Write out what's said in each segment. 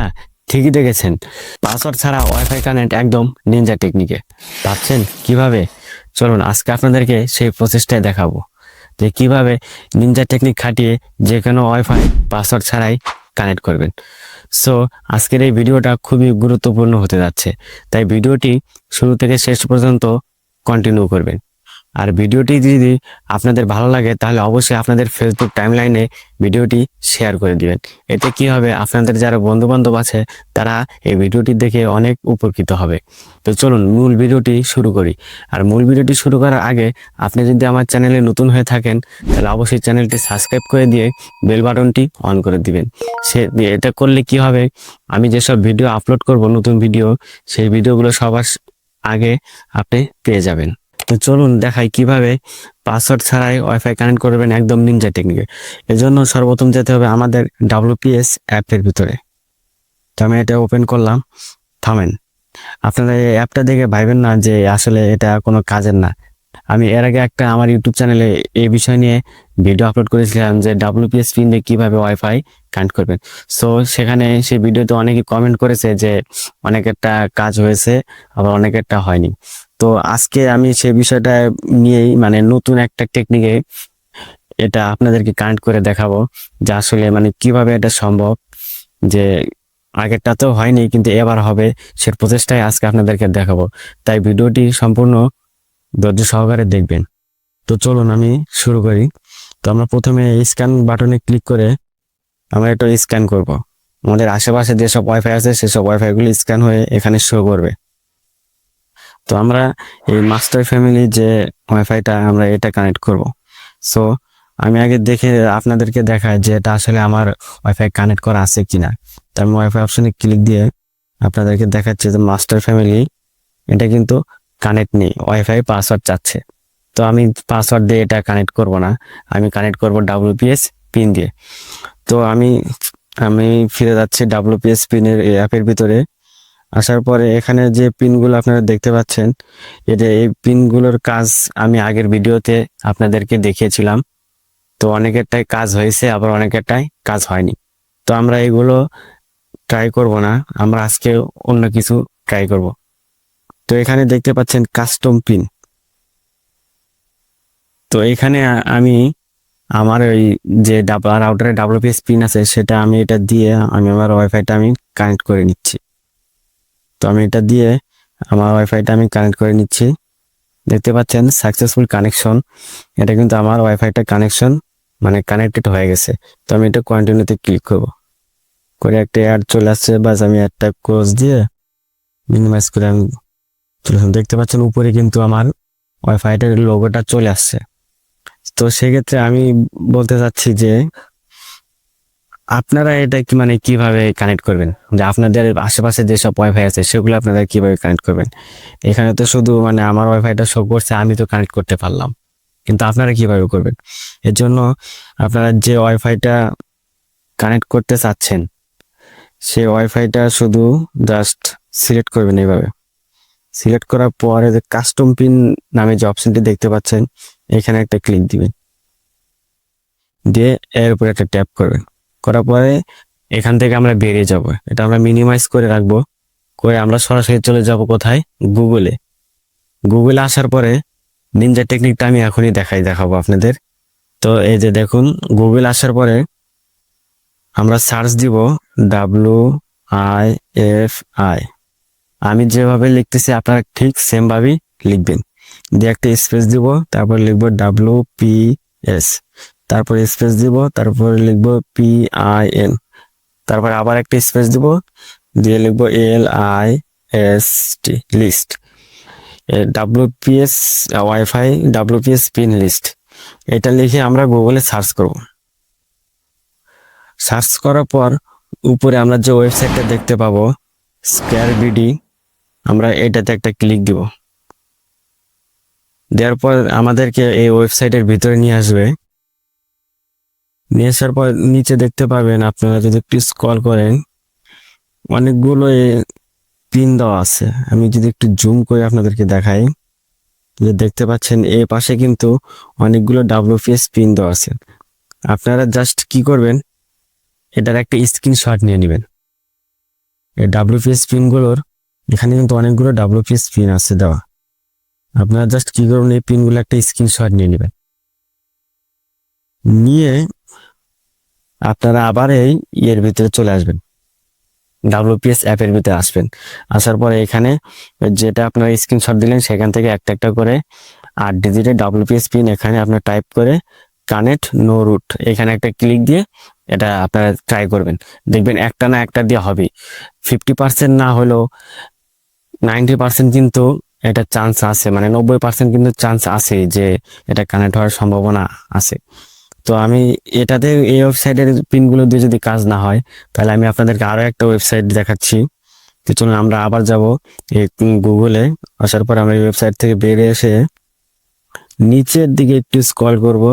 হ্যাঁ ঠিকই দেখেছেন। পাসওয়ার্ড ছাড়া ওয়াইফাই কানেক্ট একদম নিনজা টেকনিকে ভাবছেন কীভাবে? চলুন, আজকে আপনাদেরকে সেই প্রসেসটাই দেখাবো। যে কীভাবে নিনজা টেকনিক খাটিয়ে যে কোনো ওয়াইফাই পাসওয়ার্ড ছাড়াই কানেক্ট করবেন। সো আজকের এই ভিডিওটা খুবই গুরুত্বপূর্ণ হতে যাচ্ছে। তাই ভিডিওটি শুরু থেকে শেষ পর্যন্ত কন্টিনিউ করবেন। আর ভিডিওটি যদি আপনাদের ভালো লাগে, তাহলে অবশ্যই আপনাদের ফেসবুক টাইমলাইনে ভিডিওটি শেয়ার করে দিবেন। এতে কি হবে? আপনাদের যারা বন্ধু বান্ধব আছে, তারা এই ভিডিওটি দেখে অনেক উপকৃত হবে। তো চলুন, মূল ভিডিওটি শুরু করি। আর মূল ভিডিওটি শুরু করার আগে আপনি যদি আমার চ্যানেলে নতুন হয়ে থাকেন, তাহলে অবশ্যই চ্যানেলটি সাবস্ক্রাইব করে দিয়ে বেল বাটনটি অন করে দিবেন। সে এটা করলে কি হবে? আমি যেসব ভিডিও আপলোড করব, নতুন ভিডিও, সেই ভিডিওগুলো সবার আগে আপনি পেয়ে যাবেন। তো চলুন দেখাই কীভাবে পাসওয়ার্ড ছাড়াই ওয়াইফাই কানেক্ট করবেন একদম নিনজা টেকনিকে এজন্য সর্বপ্রথম যেতে হবে আমাদের ডাব্লিউপিএস অ্যাপের ভিতরে। তো আমি এটা ওপেন করলাম। থামেন। আপনারা এই অ্যাপটা দেখে ভাইবেন না যে আসলে এটা কোনো কাজের না। আমি এর আগে একটা আমার ইউটিউব চ্যানেলে এই বিষয় নিয়ে ভিডিও আপলোড করেছিলাম যে ডাব্লিউপিএস পিন দিয়ে কীভাবে ওয়াইফাই কানেক্ট করবেন। সো সেখানে সেই ভিডিওতে অনেকে কমেন্ট করেছে যে অনেকেরটা কাজ হয়েছে, আবার অনেকেরটা হয়নি। তো আজকে আমি সে বিষয়টা নিয়েই মানে নতুন একটা টেকনিকে এটা আপনাদেরকে কানেক্ট করে দেখাবো যে আসলে মানে কীভাবে এটা সম্ভব, যে আগেরটা তো হয়নি কিন্তু এবার হবে সে প্রচেষ্টাই আজকে আপনাদেরকে দেখাবো। তাই ভিডিওটি সম্পূর্ণ ধৈর্য সহকারে দেখবেন। তো চলুন আমি শুরু করি। তো আমরা প্রথমে স্ক্যান বাটনে ক্লিক করে আমরা এটা স্ক্যান করব। আমাদের আশেপাশে যেসব ওয়াইফাই আছে সেসব ওয়াইফাই গুলো স্ক্যান হয়ে এখানে শো করবে। তো আমরা এই মাস্টার ফ্যামিলি যে ওয়াইফাইটা আমরা এটা কানেক্ট করব। সো আমি আগে দেখে আপনাদেরকে দেখাই যে এটা আসলে আমার ওয়াইফাই কানেক্ট করা আছে কিনা। তো আমি ওয়াইফাই অপশনে ক্লিক দিয়ে আপনাদেরকে দেখাচ্ছি যে মাস্টার ফ্যামিলি এটা কিন্তু কানেক্ট নেই ওয়াইফাই পাসওয়ার্ড চাচ্ছে। তো আমি পাসওয়ার্ড দিয়ে এটা কানেক্ট করব না, আমি কানেক্ট করব ডাব্লিউপিএস পিন দিয়ে। তো আমি আমি ফিরে যাচ্ছি ডাব্লিউপিএস পিনের অ্যাপের ভিতরে। আসার পরে এখানে যে পিনগুলো আপনারা দেখতে পাচ্ছেন, এটা এই পিনগুলোর কাজ আমি আগের ভিডিওতে আপনাদেরকে দেখিয়েছিলাম। তো অনেকেরটাই কাজ হয়েছে, আবার অনেকেরটাই কাজ হয়নি। তো আমরা এগুলো ট্রাই করব না, আমরা আজকে অন্য কিছু ট্রাই করব। তো এখানে দেখতে পাচ্ছেন কাস্টম পিন তো এখানে আমি আমার ওই যে ডাবল রাউটারে ডাব্লিউপিএস পিন আছে, সেটা আমি এটা দিয়ে আমি আমার ওয়াইফাইটা আমি কানেক্ট করে নিচ্ছি। তো আমি এটা দিয়ে আমার ওয়াইফাইটা আমি কানেক্ট করে নিচ্ছি। দেখতে পাচ্ছেন সাকসেসফুল কানেকশন এটা কিন্তু আমার ওয়াইফাইটা কানেকশন মানে কানেক্টেড হয়ে গেছে। তো আমি এটা কন্টিনিউতে ক্লিক করব। করে একটা অ্যাড চলে আসছে। বাস আমি অ্যাডটা ক্লোজ দিয়ে মিনিমাইজ করে আমি চলে। দেখতে পাচ্ছেন উপরে কিন্তু আমার ওয়াইফাইটার লোগোটা চলে আসছে। তো সেক্ষেত্রে আমি বলতে চাচ্ছি যে আপনারা এটা কি মানে কীভাবে কানেক্ট করবেন? যে আপনাদের আশেপাশে যেসব ওয়াইফাই আছে, সেগুলো আপনারা কীভাবে কানেক্ট করবেন? এখানে তো শুধু মানে আমার ওয়াইফাইটা শো করছে, আমি তো কানেক্ট করতে পারলাম। কিন্তু আপনারা কীভাবে করবেন? এর জন্য আপনারা যে ওয়াইফাইটা কানেক্ট করতে চাচ্ছেন, সেই ওয়াইফাইটা শুধু জাস্ট সিলেক্ট করবেন এইভাবে। সিলেক্ট করার পরে যে কাস্টম পিন নামে যে অপশনটি দেখতে পাচ্ছেন, এখানে একটা ক্লিক দিবেন। দিয়ে এর উপরে একটা ট্যাপ করবেন। করার পরে এখান থেকে আমরা বেরিয়ে যাব। এটা আমরা মিনিমাইজ করে রাখব। করে আমরা সরাসরি চলে যাব কোথায়? গুগলে গুগলে আসার পরে নিনজা টেকনিকটা আমি এখনই দেখাই, দেখাবো আপনাদের। তো এই যে দেখুন গুগল আসার পরে আমরা সার্চ দিব ডাব্লু আই এফ আই আমি যেভাবে লিখতেছি, আপনারা ঠিক সেমভাবেই লিখবেন। দিয়ে একটা স্পেস দিব, তারপর লিখব ডাব্লু পি এস তারপর স্পেস দিব, তারপর লিখব পি আই এন তারপর আবার একটা স্পেস দিব, দিয়ে লিখব L I S T list WPS WiFi WPS pin list এটা লিখে আমরা গুগলে সার্চ করব। সার্চ করার পর উপরে আমরা যে ওয়েবসাইটটা দেখতে পাবো স্কোয়ার বিডি আমরা এটাতে একটা ক্লিক দিব। দেওয়ার পর আমাদেরকে এই ওয়েবসাইটের ভিতরে নিয়ে আসবে। নিয়ে আসার পর নিচে দেখতে পাবেন আপনারা যদি একটু স্ক্রল করেন অনেকগুলো পিন দেওয়া আছে। আমি যদি একটু জুম করে আপনাদেরকে দেখাই, যে দেখতে পাচ্ছেন এ পাশে কিন্তু অনেকগুলো ডাব্লিউপিএস পিন দেওয়া আছে। আপনারা জাস্ট কি করবেন, এটার একটা স্ক্রিনশট নিয়ে নেবেন। এই ডাব্লিউপিএস পিনগুলোর এখানে কিন্তু অনেকগুলো ডাব্লিউপিএস পিন আছে দেওয়া। আপনারা জাস্ট কি করবেন এই পিনগুলো একটা স্ক্রিনশট নিয়ে নেবেন। নিয়ে আপনারা আবার এই ইয়ের ভিতরে চলে আসবেন। ডাব্লিউপিএস অ্যাপের ভিতরে আসবেন। আসার পরে এখানে যেটা আপনারা স্ক্রিনশট দিলেন, সেখান থেকে একটা একটা করে আট ডিজিটের ডাব্লিউপিএস পিন এখানে আপনার টাইপ করে কানেক্ট নো রুট এখানে একটা ক্লিক দিয়ে এটা আপনারা ট্রাই করবেন। দেখবেন একটা না একটা দিয়ে হবে ফিফটি পার্সেন্ট না হলেও নাইনটি পার্সেন্ট কিন্তু এটা চান্স আছে মানে নব্বই পার্সেন্ট কিন্তু চান্স আছে যে এটা কানেক্ট হওয়ার সম্ভাবনা আছে। তো আমি এটাতে এই ওয়েবসাইটের পিনগুলো দিয়ে যদি কাজ না হয়, তাহলে আমি আপনাদেরকে আরও একটা ওয়েবসাইট দেখাচ্ছি। তো চলুন আমরা আবার যাব এই গুগলে আসার পর আমরা এই ওয়েবসাইট থেকে বেরিয়ে এসে নিচের দিকে একটু স্ক্রল করব।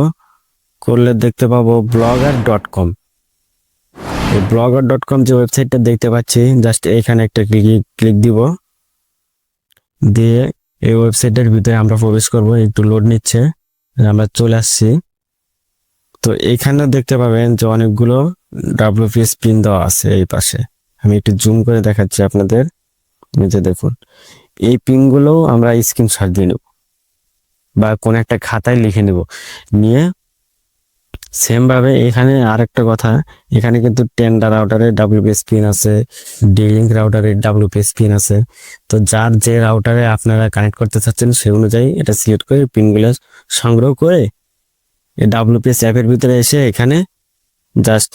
করলে দেখতে পাবো ব্লগার ডট কম এই ব্লগার ডট কম যে ওয়েবসাইটটা দেখতে পাচ্ছি জাস্ট এখানে একটা ক্লিক ক্লিক দিব। দিয়ে এই ওয়েবসাইটের ভিতরে আমরা প্রবেশ করব, একটু লোড নিচ্ছে। আমরা চলে আসছি। তো এখানে দেখতে পাবেন যে অনেকগুলো ডাব্লিউপিএস পিন দেওয়া আছে এই পাশে। আমি একটু জুম করে দেখাচ্ছি আপনাদের। নিচে দেখুন, এই পিনগুলো আমরা স্ক্রিনশট দিয়ে নেব বা কোন একটা খাতায় লিখে নেব। নিয়ে সেম ভাবে এখানে আরেকটা কথা, এখানে কিন্তু টেন্ডার রাউটারের ডাব্লিউপিএস পিন আছে ডিলিঙ্ক রাউটারের ডাব্লিউপিএস পিন আছে। তো যার যে রাউটারে আপনারা কানেক্ট করতে চাচ্ছেন সেই অনুযায়ী এটা সিলেক্ট করে পিনগুলো সংগ্রহ করে ডাব্লিউপিএস অ্যাপের ভিতরে এসে এখানে জাস্ট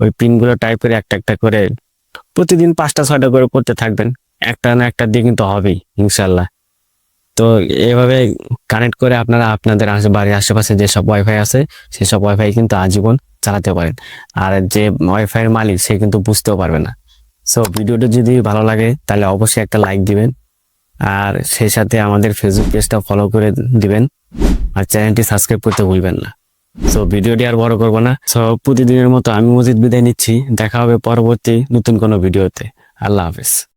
ওই পিনগুলো টাইপ করে একটা একটা করে প্রতিদিন পাঁচটা, ছয়টা করে করতে থাকবেন। একটা না একটা দিয়ে কিন্তু হবেই, ইনশাল্লাহ। তো এভাবে কানেক্ট করে আপনারা আপনাদের বাড়ির আশেপাশে যেসব ওয়াইফাই আছে, সেসব ওয়াইফাই কিন্তু আজীবন চালাতে পারেন। আর যে ওয়াইফাই এর মালিক, সে কিন্তু বুঝতেও পারবে না। সো ভিডিওটা যদি ভালো লাগে, তাহলে অবশ্যই একটা লাইক দিবেন। আর সেই সাথে আমাদের ফেসবুক পেজটা ফলো করে দিবেন। আর চ্যানেলটি সাবস্ক্রাইব করতে ভুলবেন না। সো ভিডিওটি আর বড় করব না। সো প্রতিদিনের মতো আমি মজিদ বিদায় নিচ্ছি। দেখা হবে পরবর্তী নতুন কোনো ভিডিওতে। আল্লাহ হাফেজ।